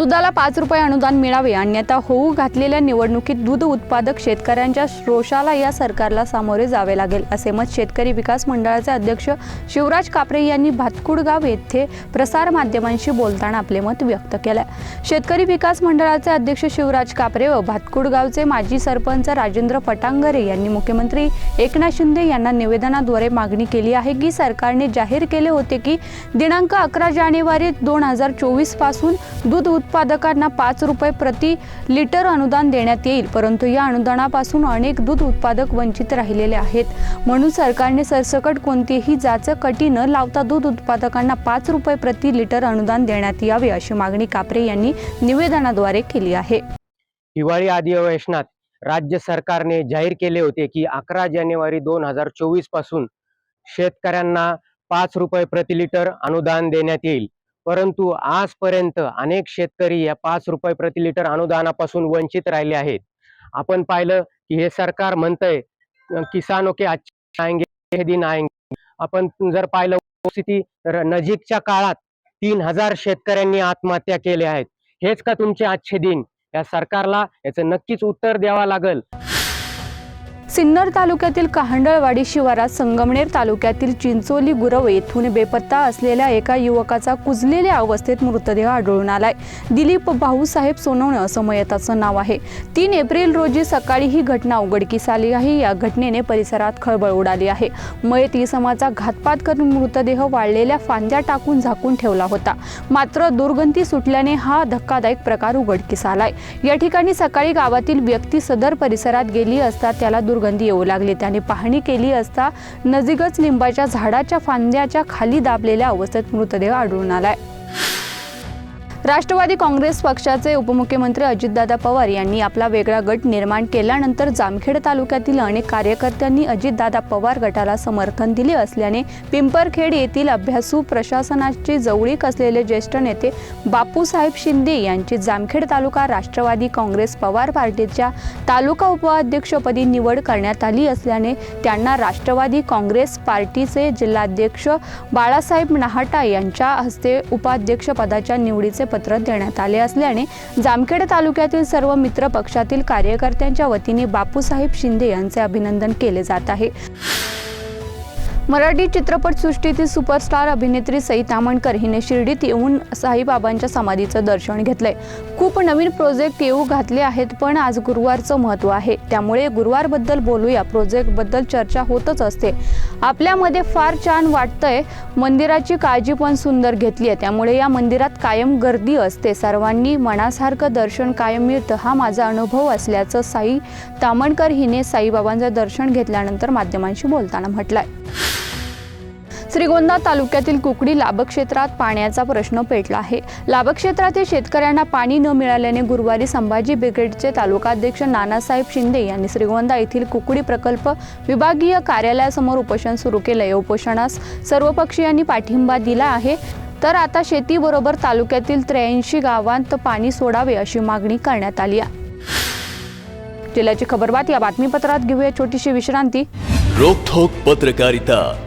दुधाला पाच रुपये अनुदान मिळावे अन्यथा होऊ घातलेल्या निवडणुकीत दूध उत्पादक शेतकऱ्यांच्या रोषाला या सरकारला सामोरे जावे लागेल असे मत शेतकरी विकास मंडळाचे अध्यक्ष शिवराज कापरे यांनी भातकुडगाव येथे प्रसार माध्यमांशी बोलताना आपले मत व्यक्त केले. शेतकरी विकास मंडळाचे अध्यक्ष शिवराज कापरे व भातकुडगावचे माजी सरपंच राजेंद्र पटांगरे यांनी मुख्यमंत्री एकनाथ शिंदे यांना निवेदनाद्वारे मागणी केली आहे की सरकारने जाहीर केले होते की दिनांक अकरा जानेवारी दोन हजार चोवीसपासून दूध उत्पादकांना पाच रुपये प्रति लिटर अनुदान देण्यात येईल. परंतु या अनुदानापासून अनेक दूध उत्पादक वंचित राहिलेले आहेत. म्हणून सरकारने सरसकट कोणतीही जाचकटी न लावता दूध उत्पादकांना पाच रुपये प्रति लिटर अनुदान देण्यात यावे अशी मागणी कापरे यांनी निवेदनाद्वारे केली आहे. हिवाळी अधिवेशनात राज्य सरकारने जाहीर केले होते की अकरा जानेवारी दोन हजार चोवीसपासून शेतकऱ्यांना पाच रुपये प्रति लिटर अनुदान देण्यात येईल. परंतु आजपर्यंत अनेक शेतकरी या पाच रुपये प्रति लिटर अनुदानापासून वंचित राहिले आहेत. आपण पाहिलं की हे सरकार म्हणतंय किसान किसानो के अच्छे आएंगे हे दिन आएंगे. आपण जर पाहिलं स्थिती तर नजीकच्या काळात तीन हजार शेतकऱ्यांनी आत्महत्या केल्या आहेत. हेच का तुमचे आजचे दिन? या सरकारला याचं नक्कीच उत्तर द्यावा लागेल. सिन्नर तालुक्यातील कहांडळवाडी शिवारात संगमनेर तालुक्यातील चिंचोली गुरव येथून बेपत्ता असलेल्या एका युवकाचा कुजलेल्या अवस्थेत मृतदेह आढळून आलाय. दिलीप भाऊसाहेब सोनवणे असं मयताचं नाव आहे. तीन एप्रिल रोजी सकाळी ही घटना उघडकीस आली आहे. या घटनेने परिसरात खळबळ उडाली आहे. मयत इसमाचा घातपात करून मृतदेह वाळलेल्या फांद्या टाकून झाकून ठेवला होता. मात्र दुर्गंधी सुटल्याने हा धक्कादायक प्रकार उघडकीस आलाय. या ठिकाणी सकाळी गावातील व्यक्ती सदर परिसरात गेली असता त्याला दुर्ग दुर्गंधी येऊ लागली. त्याने पाहणी केली असता नजीकच लिंबाच्या झाडाच्या फांद्याच्या खाली दाबलेल्या अवस्थेत मृतदेह आढळून आलाय. राष्ट्रवादी काँग्रेस पक्षाचे उपमुख्यमंत्री अजितदादा पवार यांनी आपला वेगळा गट निर्माण केल्यानंतर जामखेड तालुक्यातील अनेक कार्यकर्त्यांनी अजितदादा पवार गटाला समर्थन दिले असल्याने पिंपरखेड येथील अभ्यासू प्रशासनाची जवळीक असलेले ज्येष्ठ नेते बापूसाहेब शिंदे यांची जामखेड तालुका राष्ट्रवादी काँग्रेस पवार पार्टीच्या तालुका उपाध्यक्षपदी निवड करण्यात आली असल्याने त्यांना राष्ट्रवादी काँग्रेस पार्टीचे जिल्हाध्यक्ष बाळासाहेब नाहाटा यांच्या हस्ते उपाध्यक्षपदाच्या निवडीचे पद पत्र देण्यात आले असल्याने जामखेड तालुक्यातील सर्व मित्र पक्षातील कार्यकर्त्यांच्या वतीने बापूसाहेब शिंदे यांचे अभिनंदन केले जात आहे. मराठी चित्रपटसृष्टीतील सुपरस्टार अभिनेत्री सई तामणकर हिने शिर्डीत येऊन साईबाबांच्या समाधीचं दर्शन घेतलंय. खूप नवीन प्रोजेक्ट येऊ घातले आहेत पण आज गुरुवारचं महत्त्व आहे. त्यामुळे गुरुवारबद्दल बोलूया. प्रोजेक्टबद्दल चर्चा होतच असते. आपल्यामध्ये फार छान वाटतंय. मंदिराची काळजी पण सुंदर घेतली आहे. त्यामुळे या मंदिरात कायम गर्दी असते. सर्वांनी मनासारखं दर्शन कायम मिळतं. हा माझा अनुभव असल्याचं साई तामणकर हिने साईबाबांचं दर्शन घेतल्यानंतर माध्यमांशी बोलताना म्हटलंय. श्रीगोंदा तालुक्यातील कुकडी लाभक्षेत्रात पाण्याचा प्रश्न पेटला आहे. लाभक्षेत्रातील शेतकऱ्यांना पाणी न मिळाल्याने गुरुवारी संभाजी ब्रिगेडचे तालुकाध्यक्ष नानासाहेब शिंदे यांनी श्रीगोंदा येथील कुकडी प्रकल्प विभागीय कार्यालयासमोर उपोषण सुरू केलं. या उपोषणास सर्व पक्षीयांनी पाठिंबा दिला आहे. तर आता शेतीबरोबर तालुक्यातील त्र्याऐंशी गावांत पाणी सोडावे अशी मागणी करण्यात आली आहे. जिल्ह्याची खबरबात या बातमीपत्रात घेऊया छोटीशी विश्रांती. रोखोक पत्रकारिता.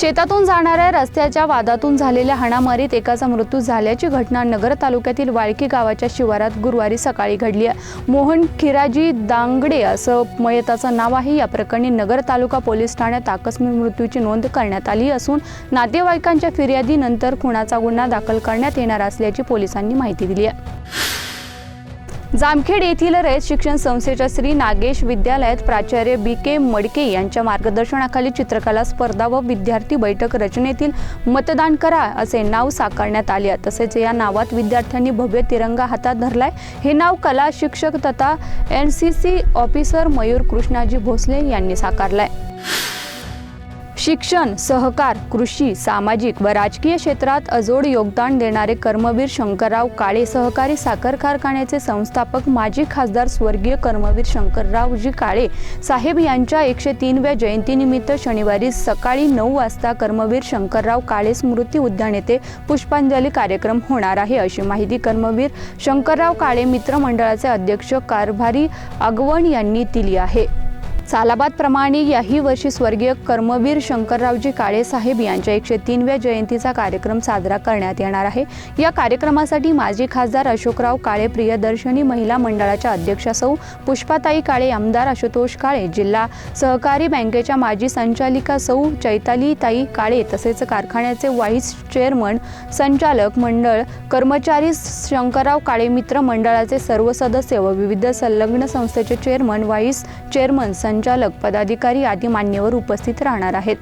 शेतातून जाणाऱ्या रस्त्याच्या वादातून झालेल्या हाणामारीत एकाचा मृत्यू झाल्याची घटना नगर तालुक्यातील वाळकी गावाच्या शिवारात गुरुवारी सकाळी घडली आहे. मोहन खिराजी दांगडे असं मयताचं नाव आहे. या प्रकरणी नगर तालुका पोलीस ठाण्यात आकस्मिक मृत्यूची नोंद करण्यात आली असून नातेवाईकांच्या फिर्यादीनंतर खुनाचा गुन्हा दाखल करण्यात येणार असल्याची पोलिसांनी माहिती दिली आहे. जामखेड येथील रयत शिक्षण संस्थेच्या श्री नागेश विद्यालयात प्राचार्य बी के मडके यांच्या मार्गदर्शनाखाली चित्रकला स्पर्धा व विद्यार्थी बैठक रचनेतील मतदान करा असे नाव साकारण्यात आले. तसेच या नावात विद्यार्थ्यांनी भव्य तिरंगा हातात धरलाय. हे नाव कला शिक्षक तथा N C C officer Mayur Krishnaji Bhosale यांनी साकारलाय. शिक्षण सहकार कृषी सामाजिक व राजकीय क्षेत्रात अजोड योगदान देणारे कर्मवीर शंकरराव काळे सहकारी साखर कारखान्याचे संस्थापक माजी खासदार स्वर्गीय कर्मवीर शंकररावजी काळे साहेब यांच्या एकशे तीनव्या जयंतीनिमित्त शनिवारी सकाळी नऊ वाजता कर्मवीर शंकरराव काळे स्मृती उद्यान येथे पुष्पांजली कार्यक्रम होणार आहे. अशी माहिती कर्मवीर शंकरराव काळे मित्रमंडळाचे अध्यक्ष कारभारी आगवण यांनी दिली आहे. सालाबाद प्रमाणे याही वर्षी स्वर्गीय कर्मवीर शंकररावजी काळे साहेब यांच्या एकशे तीनव्या जयंतीचा कार्यक्रम साजरा करण्यात येणार आहे. या कार्यक्रमासाठी माजी खासदार अशोकराव काळे प्रियदर्शनी महिला मंडळाच्या अध्यक्षा सौ पुष्पाताई काळे आमदार आशुतोष काळे जिल्हा सहकारी बँकेच्या माजी संचालिका सौ चैतालीताई काळे तसेच कारखान्याचे व्हाईस चेअरमन संचालक मंडळ कर्मचारी शंकरराव काळे मित्र मंडळाचे सर्व सदस्य व विविध संलग्न संस्थेचे चेअरमन व्हाईस चेअरमन संचालक पदाधिकारी आदी मान्यवर उपस्थित राहणार आहेत.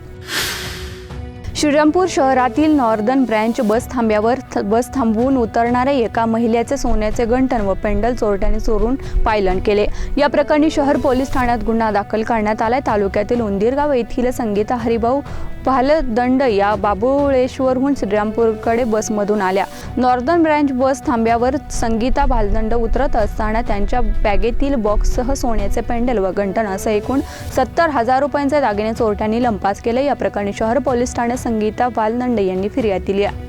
श्रीरामपूर शहरातील नॉर्दन ब्रँच बस थांब्यावर थ- बस थांबवून उतरणाऱ्या एका महिलेचे सोन्याचे गंठण व पेंडल चोरट्याने चोरून पायलन केले. या प्रकरणी शहर पोलीस ठाण्यात गुन्हा दाखल करण्यात आलाय. तालुक्यातील उंदीरगाव येथील संगीता हरिभाऊ भालदंड या बाबुळेश्वरहून श्रीरामपूरकडे बसमधून आल्या. नॉर्दर्न ब्रँच बस थांब्यावर संगीता भालदंड उतरत असताना त्यांच्या बॅगेतील बॉक्ससह सोन्याचे पेंडल व गंटन असं एकूण सत्तर हजार रुपयांचे दागिने चोरट्यांनी लंपास केले. या प्रकरणी शहर पोलीस ठाण्यात संगीता भालदंड यांनी फिर्याद दिली आहे.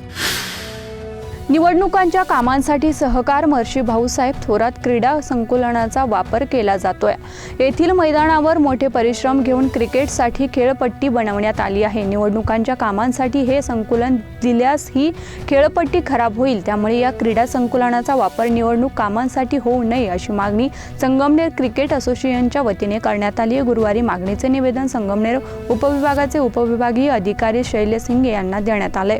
निवडणुकांच्या कामांसाठी सहकार महर्षी भाऊसाहेब थोरात क्रीडा संकुलनाचा वापर केला जातोय. येथील मैदानावर मोठे परिश्रम घेऊन क्रिकेटसाठी खेळपट्टी बनवण्यात आली आहे. निवडणुकांच्या कामांसाठी हे संकुलन दिल्यास ही खेळपट्टी खराब होईल. त्यामुळे या क्रीडा संकुलनाचा वापर निवडणूक कामांसाठी होऊ नये अशी मागणी संगमनेर क्रिकेट असोसिएशनच्या वतीने करण्यात आली आहे. गुरुवारी मागणीचे निवेदन संगमनेर उपविभागाचे उपविभागीय अधिकारी शैलेश सिंगे यांना देण्यात आले